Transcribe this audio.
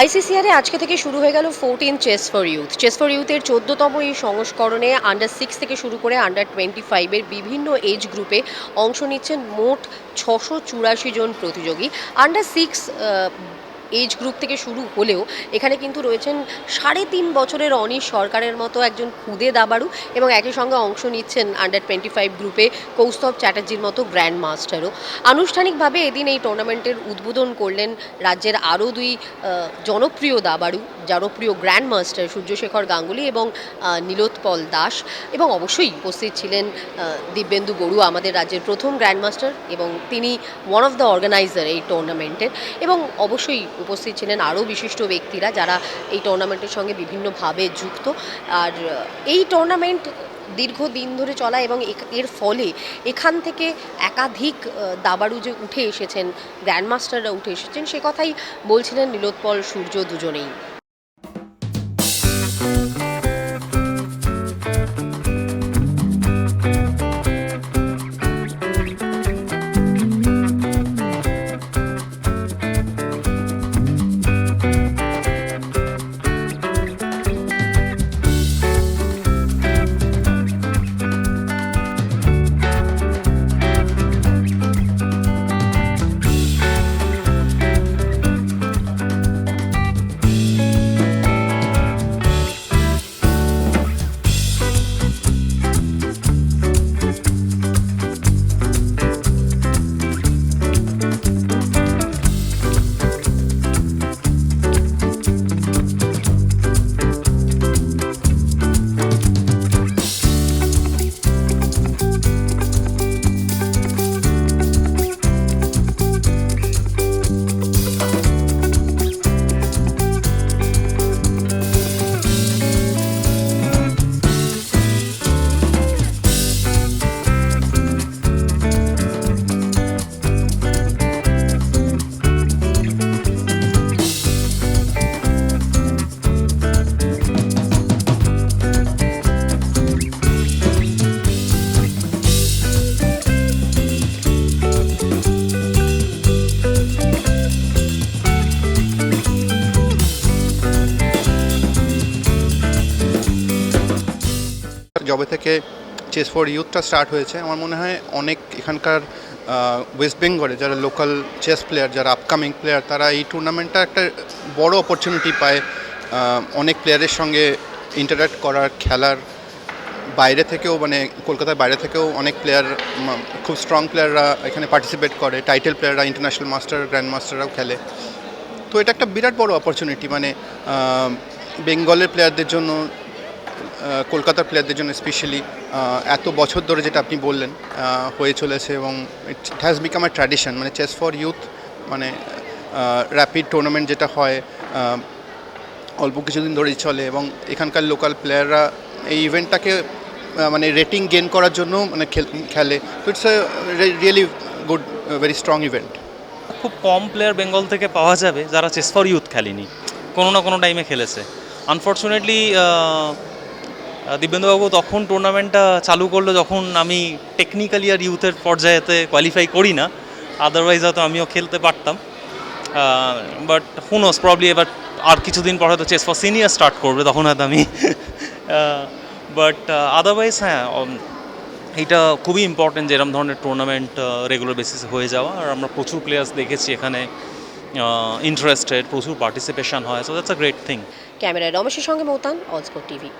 আইসিসিআরে আজকে থেকে শুরু হয়ে গেল fourteen chess for youth chess for ইউথের চোদ্দতম এই সংস্করণে আন্ডার সিক্স থেকে শুরু করে আন্ডার টোয়েন্টি ফাইভের বিভিন্ন এজ গ্রুপে অংশ নিচ্ছেন মোট ছশো চুরাশি জন প্রতিযোগী। আন্ডার সিক্স এজ গ্রুপ থেকে শুরু হলেও এখানে কিন্তু রয়েছেন সাড়ে তিন বছরের অনিশ সরকারের মতো একজন খুদে দাবাড়ু এবং একই সঙ্গে অংশ নিচ্ছেন আন্ডার টোয়েন্টি ফাইভ গ্রুপে কৌস্তব চ্যাটার্জির মতো গ্র্যান্ড মাস্টারও আনুষ্ঠানিকভাবে এদিন এই টুর্নামেন্টের উদ্বোধন করলেন রাজ্যের আরও দুই জনপ্রিয় দাবাড়ু। জনপ্রিয় গ্র্যান্ড মাস্টার সূর্যশেখর গাঙ্গুলি এবং নীলোৎপল দাস এবং অবশ্যই উপস্থিত ছিলেন দিব্যেন্দু বড়ুয়া আমাদের রাজ্যের প্রথম গ্র্যান্ড মাস্টার এবং তিনি ওয়ান অফ দ্য অর্গানাইজার এই টুর্নামেন্টের এবং অবশ্যই উপস্থিত ছিলেন আরও বিশিষ্ট ব্যক্তিরা যারা এই টুর্নামেন্টের সঙ্গে বিভিন্নভাবে যুক্ত। আর এই টুর্নামেন্ট দীর্ঘদিন ধরে চলা এবং এর ফলে এখান থেকে একাধিক দাবাড়ু যে উঠে এসেছেন, গ্র্যান্ডমাস্টাররা উঠে এসেছেন, সে কথাই বলছিলেন নীলোৎপল সূর্য দুজনেই। জবে থেকে চেস ফর ইউথটা স্টার্ট হয়েছে। আমার মনে হয় অনেক এখানকার ওয়েস্ট বেঙ্গলে যারা লোকাল চেস প্লেয়ার যারা আপকামিং প্লেয়ার তারা এই টুর্নামেন্টটা একটা বড় অপরচুনিটি পায় অনেক প্লেয়ারের সঙ্গে ইন্টারাক্ট করার, খেলার বাইরে থেকেও মানে কলকাতার বাইরে থেকেও অনেক প্লেয়ার খুব স্ট্রং প্লেয়াররা এখানে পার্টিসিপেট করে। টাইটেল প্লেয়াররা ইন্টারন্যাশনাল মাস্টার গ্র্যান্ড মাস্টাররাও খেলে। তো এটা একটা বিরাট বড় অপরচুনিটি মানে বেঙ্গলের প্লেয়ারদের জন্য কলকাতার প্লেয়ারদের জন্য স্পেশালি এত বছর ধরে যেটা আপনি বললেন হয়ে চলেছে এবং it has become a tradition মানে চেস ফর ইউথ মানে র্যাপিড টুর্নামেন্ট যেটা হয় অল্প কিছুদিন ধরেই চলে এবং এখানকার লোকাল প্লেয়াররা এই ইভেন্টটাকে মানে রেটিং গেন করার জন্য মানে খেলে তো it's really good very strong event খুব কম প্লেয়ার বেঙ্গল থেকে পাওয়া যাবে যারা চেস ফর ইউথ খেলেনি। কোনো না কোনো টাইমে খেলেছে। আনফর্চুনেটলি দিব্যেন্দুবাবু তখন টুর্নামেন্টটা চালু করল যখন আমি টেকনিক্যালি আর ইউথের পর্যায়েতে কোয়ালিফাই করি না আদারওয়াইজ হয়তো আমিও খেলতে পারতাম। বাট হুনোস প্রবলি এবার আর কিছুদিন পর হয়তো চেস ফর সিনিয়র স্টার্ট করবে, তখন হয়তো আমি বাট আদারওয়াইজ হ্যাঁ এইটা খুবই ইম্পর্টেন্ট যে এরকম ধরনের টুর্নামেন্ট রেগুলার বেসিসে হয়ে যাওয়া। আর আমরা প্রচুর প্লেয়ার্স দেখেছি এখানে ইন্টারেস্টেড প্রচুর পার্টিসিপেশন হয় so that's a great thing ক্যামেরায় রমেশের সঙ্গে মৌতান অলস্পোর্ট টিভি